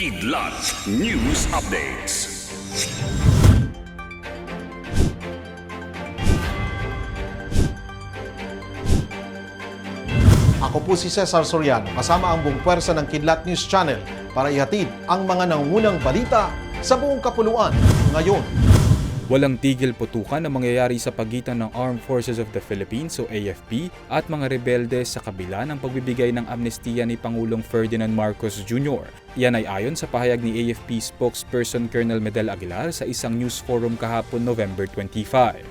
Kidlat News Updates. Ako po si Cesar Soriano kasama ang buong pwersa ng Kidlat News Channel para ihatid ang mga nangungunang balita sa buong kapuluan ngayon. Walang tigil putukan ang mangyayari sa pagitan ng Armed Forces of the Philippines o AFP at mga rebelde sa kabila ng pagbibigay ng amnestiya ni Pangulong Ferdinand Marcos Jr. Yan ay ayon sa pahayag ni AFP spokesperson Colonel Medel Aguilar sa isang news forum kahapon November 25.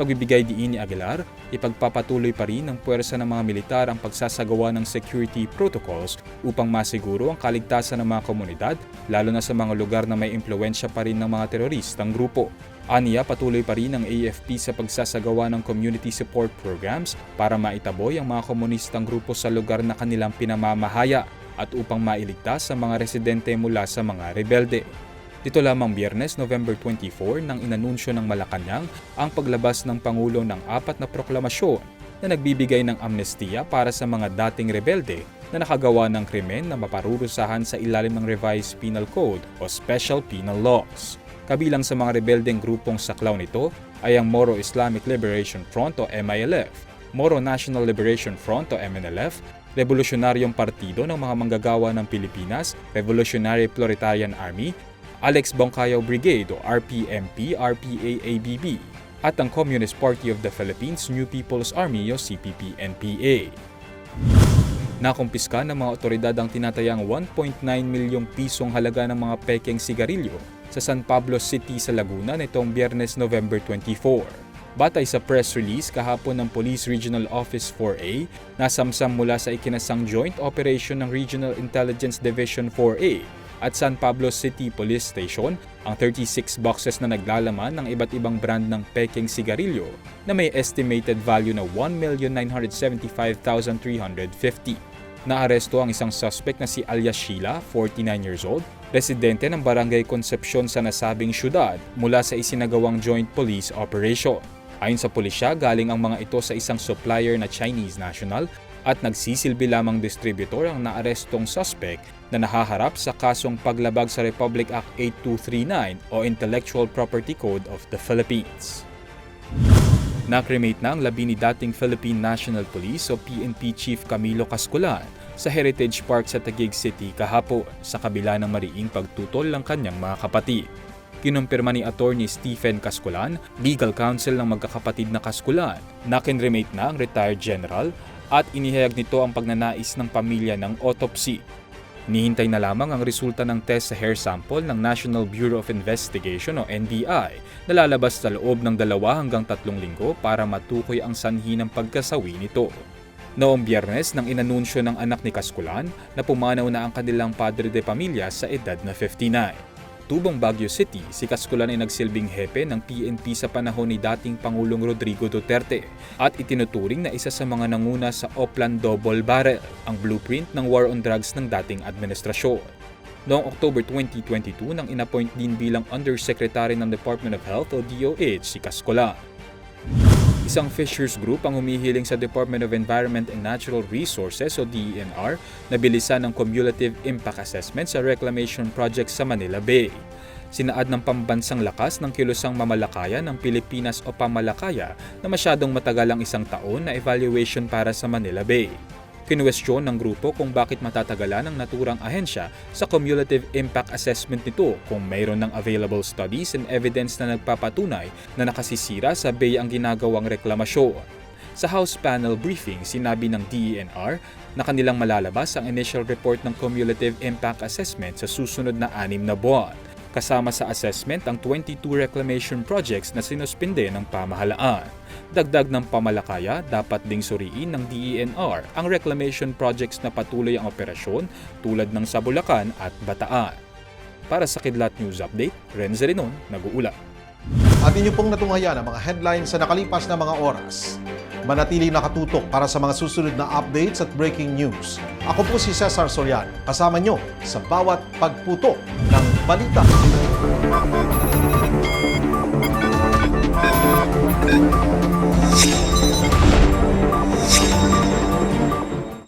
Pagbibigay diin ni Aguilar, ipagpapatuloy pa rin ng puwersa ng mga militar ang pagsasagawa ng security protocols upang masiguro ang kaligtasan ng mga komunidad, lalo na sa mga lugar na may impluensya pa rin ng mga teroristang grupo. Aniya patuloy pa rin ang AFP sa pagsasagawa ng community support programs para maitaboy ang mga komunistang grupo sa lugar na kanilang pinamamahaya at upang mailigtas sa mga residente mula sa mga rebelde. Dito lamang biyernes, November 24, nang inanunsyo ng Malacanang ang paglabas ng Pangulo ng apat na proklamasyon na nagbibigay ng amnestiya para sa mga dating rebelde na nakagawa ng krimen na maparurusahan sa ilalim ng Revised Penal Code o Special Penal Laws. Kabilang sa mga rebeldeng grupong saklaw nito ay ang Moro Islamic Liberation Front o MILF, Moro National Liberation Front o MNLF, Revolusyonaryong Partido ng mga Manggagawa ng Pilipinas, Revolutionary Proletarian Army, Alex Bongkayaw Brigade o RPMP, RPA-ABB, at ang Communist Party of the Philippines New People's Army o CPP-NPA. Nakumpiska ng mga otoridad ang tinatayang 1.9 milyong pisong halaga ng mga pekeng sigarilyo sa San Pablo City sa Laguna nitong Biyernes November 24. Batay sa press release kahapon ng Police Regional Office 4A, nasamsam mula sa ikinasang joint operation ng Regional Intelligence Division 4A at San Pablo City Police Station ang 36 boxes na naglalaman ng iba't ibang brand ng peking sigarilyo na may estimated value na 1,975,350. Naaresto ang isang suspect na si alias Sheila, 49 years old, residente ng Barangay Concepcion sa nasabing syudad mula sa isinagawang joint police operation. Ayon sa pulisya, galing ang mga ito sa isang supplier na Chinese national at nagsisilbi lamang distributor ang naarestong suspect na nahaharap sa kasong paglabag sa Republic Act 8239 o Intellectual Property Code of the Philippines. Nakremate na ang labi ni dating Philippine National Police o PNP Chief Camilo Casculan sa Heritage Park sa Taguig City kahapon sa kabila ng mariing pagtutol ng kanyang mga kapatid. Kinumpirma ni Attorney Stephen Casculan, legal counsel ng magkakapatid na Casculan, na kinremate na ang retired general at inihayag nito ang pagnanais ng pamilya ng autopsy. Nihintay na lamang ang resulta ng test sa hair sample ng National Bureau of Investigation o NBI na lalabas sa loob ng dalawa hanggang tatlong linggo para matukoy ang sanhi ng pagkasawi nito. Noong biyernes nang inanunsyo ng anak ni Kaskulan na pumanaw na ang kanilang padre de pamilya sa edad na 59. Tubong Baguio City, si Kaskulan ay nagsilbing hepe ng PNP sa panahon ni dating Pangulong Rodrigo Duterte at itinuturing na isa sa mga nanguna sa Oplan Double Barrel, ang blueprint ng war on drugs ng dating administrasyon. Noong October 2022 nang inappoint din bilang Undersecretary ng Department of Health o DOH si Kaskulan. Isang Fishers Group ang humihiling sa Department of Environment and Natural Resources o DENR na bilisan ng cumulative impact assessment sa reclamation project sa Manila Bay. Sinaad ng pambansang lakas ng kilusang mamalakaya ng Pilipinas o Pamalakaya na masyadong matagal ang isang taon na evaluation para sa Manila Bay. Kinwestiyon ng grupo kung bakit matatagalan ang naturang ahensya sa cumulative impact assessment nito kung mayroon ng available studies and evidence na nagpapatunay na nakasisira sa bay ang ginagawang reklamasyon. Sa House panel briefing, sinabi ng DENR na kanilang malalabas ang initial report ng cumulative impact assessment sa susunod na anim na buwan. Kasama sa assessment ang 22 reclamation projects na sinuspinde ng pamahalaan. Dagdag ng pamalakaya, dapat ding suriin ng DENR ang reclamation projects na patuloy ang operasyon tulad ng sa Bulacan at Bataan. Para sa Kidlat News Update, Renz Renon, nag-uula. At inyo pong natunghayan ang mga headlines sa nakalipas na mga oras. Manatili nakatutok para sa mga susunod na updates at breaking news. Ako po si Cesar Soriano, kasama nyo sa bawat pagputok balita.